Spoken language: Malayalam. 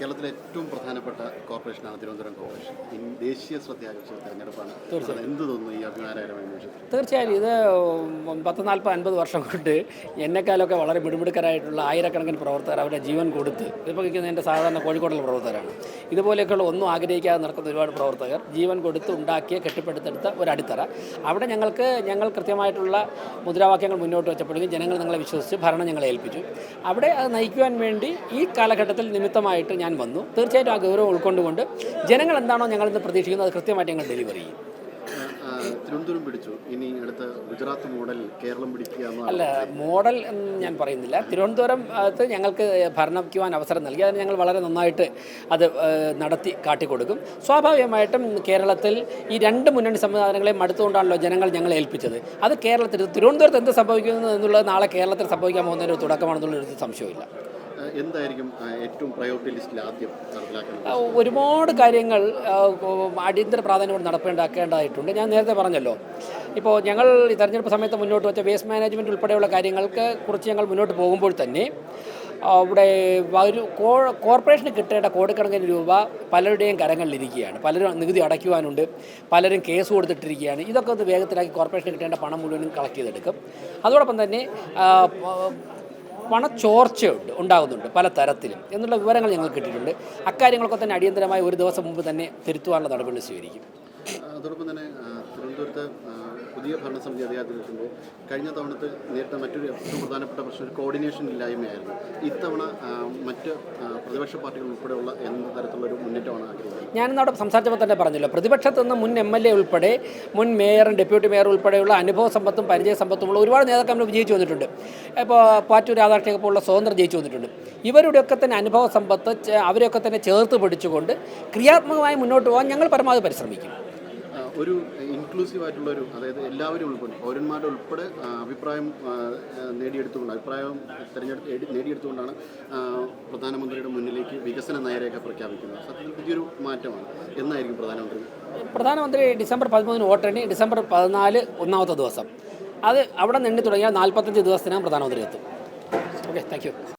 കേരളത്തിലെ ഏറ്റവും പ്രധാനപ്പെട്ട കോർപ്പറേഷനാണ് തിരുവനന്തപുരം കോർപ്പറേഷൻ. ദേശീയ തെരഞ്ഞെടുപ്പാണ്. അത് എന്ത് തോന്നുന്നു ഈ അഭിമാനകരമായ തീർച്ചയായും. ഇത് പത്ത് നാൽപ്പത് അൻപത് വർഷം കൊണ്ട് എന്നെക്കാലൊക്കെ വളരെ മിടുമിടുക്കരായിട്ടുള്ള ആയിരക്കണക്കിന് പ്രവർത്തകർ അവരുടെ ജീവൻ കൊടുത്ത് ഇപ്പോൾ നിൽക്കുന്നതിന്റെ എന്റെ സാധാരണ കോഴിക്കോടുള്ള പ്രവർത്തകരാണ്. ഇതുപോലെയൊക്കെയുള്ള ഒന്നും ആഗ്രഹിക്കാതെ നടക്കുന്ന ഒരുപാട് പ്രവർത്തകർ ജീവൻ കൊടുത്ത് ഉണ്ടാക്കിയ കെട്ടിപ്പടുത്തെടുത്ത ഒരു അടിത്തറ. അവിടെ ഞങ്ങൾക്ക് ഞങ്ങൾ കൃത്യമായിട്ടുള്ള മുദ്രാവാക്യങ്ങൾ മുന്നോട്ട് വെച്ചപ്പോഴേക്കും ജനങ്ങൾ ഞങ്ങളെ വിശ്വസിച്ച് ഭരണം ഞങ്ങളെ ഏൽപ്പിച്ചു. അവിടെ അത് നയിക്കുവാൻ വേണ്ടി ഈ കാലഘട്ടത്തിൽ നിമിത്തമായിട്ട് ഞാൻ വന്നു. തീർച്ചയായിട്ടും ആ ഗൗരവം ഉൾക്കൊണ്ടുകൊണ്ട് ജനങ്ങൾ എന്താണോ ഞങ്ങളിന്ന് പ്രതീക്ഷിക്കുന്നത് അത് കൃത്യമായിട്ട് ഞങ്ങൾ ഡെലിവർ ചെയ്യും. തിരുവനന്തപുരം പിടിച്ചു. ഇനി അടുത്ത ഗുജറാത്ത് മോഡൽ കേരളം പിടിക്കുക അല്ല മോഡൽ എന്ന് ഞാൻ പറയുന്നില്ല. തിരുവനന്തപുരം അത് ഞങ്ങൾക്ക് ഭരണയ്ക്കുവാൻ അവസരം നൽകി. അതിന് ഞങ്ങൾ വളരെ നന്നായിട്ട് അത് നടത്തി കാട്ടിക്കൊടുക്കും. സ്വാഭാവികമായിട്ടും കേരളത്തിൽ ഈ രണ്ട് മുന്നണി സംവിധാനങ്ങളെയും അടുത്തുകൊണ്ടാണല്ലോ ജനങ്ങൾ ഞങ്ങളെ ഏൽപ്പിച്ചത്. അത് കേരളത്തിൽ തിരുവനന്തപുരത്ത് എന്ത് സംഭവിക്കുന്നു എന്നുള്ളത് നാളെ കേരളത്തിൽ സംഭവിക്കാൻ പോകുന്ന ഒരു തുടക്കമാണെന്നുള്ളൊരു സംശയമില്ല എന്തായിരിക്കും ഏറ്റവും പ്രയോറിറ്റി ലിസ്റ്റിൽ ആദ്യം ഒരുപാട് കാര്യങ്ങൾ അടിയന്തര പ്രാധാന്യം നടപ്പേണ്ടാക്കേണ്ടതായിട്ടുണ്ട് ഞാൻ നേരത്തെ പറഞ്ഞല്ലോ. ഇപ്പോൾ ഞങ്ങൾ ഈ തെരഞ്ഞെടുപ്പ് സമയത്ത് മുന്നോട്ട് വെച്ച വേസ്റ്റ് മാനേജ്മെന്റ് ഉൾപ്പെടെയുള്ള കാര്യങ്ങൾക്ക് കുറിച്ച് ഞങ്ങൾ മുന്നോട്ട് പോകുമ്പോൾ തന്നെ അവിടെ ഒരു കോർപ്പറേഷന് കിട്ടേണ്ട കോടിക്കണക്കിന് രൂപ പലരുടെയും കരങ്ങളിലിരിക്കുകയാണ്. പലരും നികുതി അടയ്ക്കുവാനുണ്ട്. പലരും കേസ് കൊടുത്തിട്ടിരിക്കുകയാണ്. ഇതൊക്കെ ഒന്ന് വേഗത്തിലാക്കി കോർപ്പറേഷന് കിട്ടേണ്ട പണം മുഴുവനും കളക്ട് ചെയ്തെടുക്കും. അതോടൊപ്പം തന്നെ പണച്ചോർച്ചയുണ്ട് ഉണ്ടാകുന്നുണ്ട് പല തരത്തിലും എന്നുള്ള വിവരങ്ങൾ ഞങ്ങൾ കിട്ടിയിട്ടുണ്ട്. അക്കാര്യങ്ങളൊക്കെ തന്നെ അടിയന്തരമായി ഒരു ദിവസം മുമ്പ് തന്നെ തിരുത്തുവാനുള്ള നടപടി സ്വീകരിക്കും. അതോടൊപ്പം തന്നെ തിരുവനന്തപുരത്ത് പുതിയ ഭരണസമിതി അധികാരത്തിലെത്തുമ്പോൾ കഴിഞ്ഞ തവണത്തെ നേരിട്ട മറ്റൊരു ഏറ്റവും പ്രധാനപ്പെട്ട പ്രശ്നം ഒരു കോർഡിനേഷൻ ഇല്ലായ്മയായിരുന്നു. ഇത്തവണ മറ്റ് പ്രതിപക്ഷ പാർട്ടികൾ ഉൾപ്പെടെയുള്ള എന്ത് തരത്തിലുള്ള ഒരു മുന്നേറ്റമാണ് ആഗ്രഹിക്കുന്നത്? ഞാനിന്ന് അവിടെ സംസാരിച്ചപ്പോൾ തന്നെ പറഞ്ഞല്ലോ പ്രതിപക്ഷത്ത് നിന്ന് മുൻ എം എൽ എ ഉൾപ്പെടെ മുൻ മേയറും ഡെപ്യൂട്ടി മേയറും ഉൾപ്പെടെയുള്ള അനുഭവ സമ്പത്തും പരിചയ സമ്പത്തുമുള്ള ഒരുപാട് നേതാക്കന്മാർ വിജയിച്ചു വന്നിട്ടുണ്ട്. ഇപ്പോൾ പാറ്റൂർ രാധാകൃഷ്ണയൊക്കെ പോലുള്ള സ്വതന്ത്രം ജയിച്ചു വന്നിട്ടുണ്ട്. ഇവരുടെയൊക്കെ തന്നെ അനുഭവ സമ്പത്ത് അവരെയൊക്കെ തന്നെ ചേർത്ത് പിടിച്ചുകൊണ്ട് ക്രിയാത്മകമായി മുന്നോട്ട് പോകാൻ ഞങ്ങൾ പരമാവധി പരിശ്രമിക്കും. ഒരു ഇൻക്ലൂസീവ് ആയിട്ടുള്ള ഒരു അതായത് എല്ലാവരും ഉൾപ്പെടെ പൗരന്മാരുടെ ഉൾപ്പെടെ അഭിപ്രായം നേടിയെടുത്തുകൊണ്ട് അഭിപ്രായം തിരഞ്ഞെടുത്ത് നേടിയെടുത്തുകൊണ്ടാണ് പ്രധാനമന്ത്രിയുടെ മുന്നിലേക്ക് വികസന നയരേഖ പ്രഖ്യാപിക്കുന്നത്. സത്യത്തിൽ പുതിയൊരു മാറ്റമാണ്. എന്നായിരിക്കും പ്രധാനമന്ത്രി? പ്രധാനമന്ത്രി ഡിസംബർ പതിമൂന്നിന് വോട്ടെണ്ണി ഡിസംബർ പതിനാല് ഒന്നാമത്തെ ദിവസം. അത് അവിടെ നിന്ന് തുടങ്ങിയാൽ നാൽപ്പത്തഞ്ച് ദിവസത്തിനകം പ്രധാനമന്ത്രി എത്തും. Okay thank